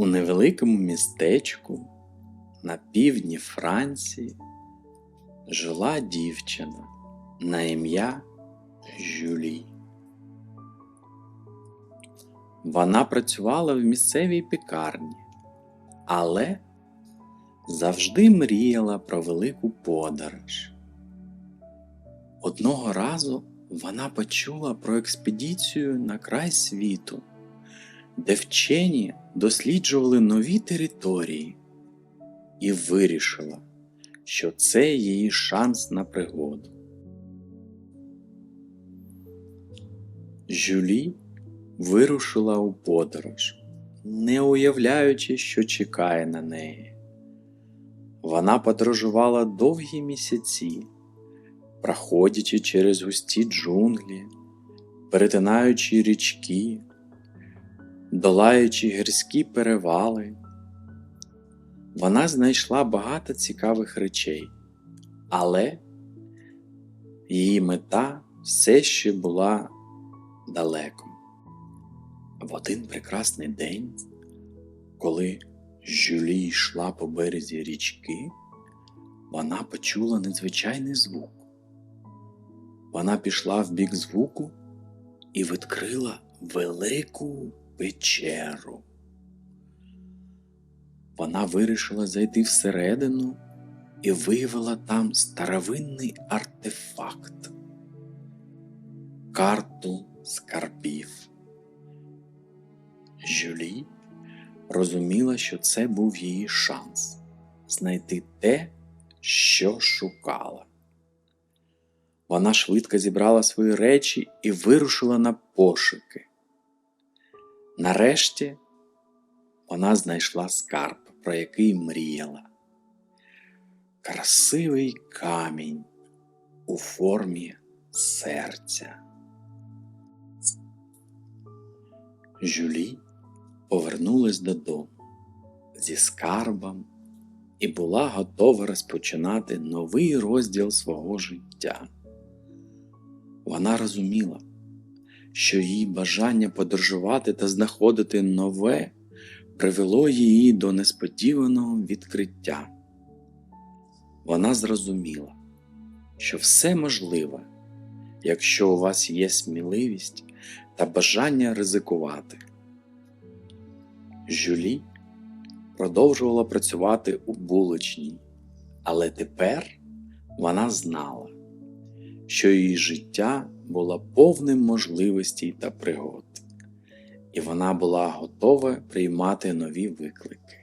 У невеликому містечку на півдні Франції жила дівчина на ім'я Жюлі. Вона працювала в місцевій пікарні, але завжди мріяла про велику подорож. Одного разу вона почула про експедицію на край світу, де вчені досліджували нові території, і вирішила, що це її шанс на пригоду. Жюлі вирушила у подорож, не уявляючи, що чекає на неї. Вона подорожувала довгі місяці, проходячи через густі джунглі, перетинаючи річки, долаючи гірські перевали. Вона знайшла багато цікавих речей, але її мета все ще була далеко. В один прекрасний день, коли Жюлі йшла по березі річки, вона почула незвичайний звук. Вона пішла в бік звуку і відкрила велику печеру. Вона вирішила зайти всередину і виявила там старовинний артефакт карту скарбів. Жюлі розуміла, що це був її шанс знайти те, що шукала. Вона швидко зібрала свої речі і вирушила на пошуки. Нарешті вона знайшла скарб, про який мріяла. Красивий камінь у формі серця. Жюлі повернулась додому зі скарбом і була готова розпочинати новий розділ свого життя. Вона розуміла, що її бажання подорожувати та знаходити нове привело її до несподіваного відкриття. Вона зрозуміла, що все можливе, якщо у вас є сміливість та бажання ризикувати. Жюлі продовжувала працювати у булочній, але тепер вона знала, що її життя було повним можливостей та пригод, і вона була готова приймати нові виклики.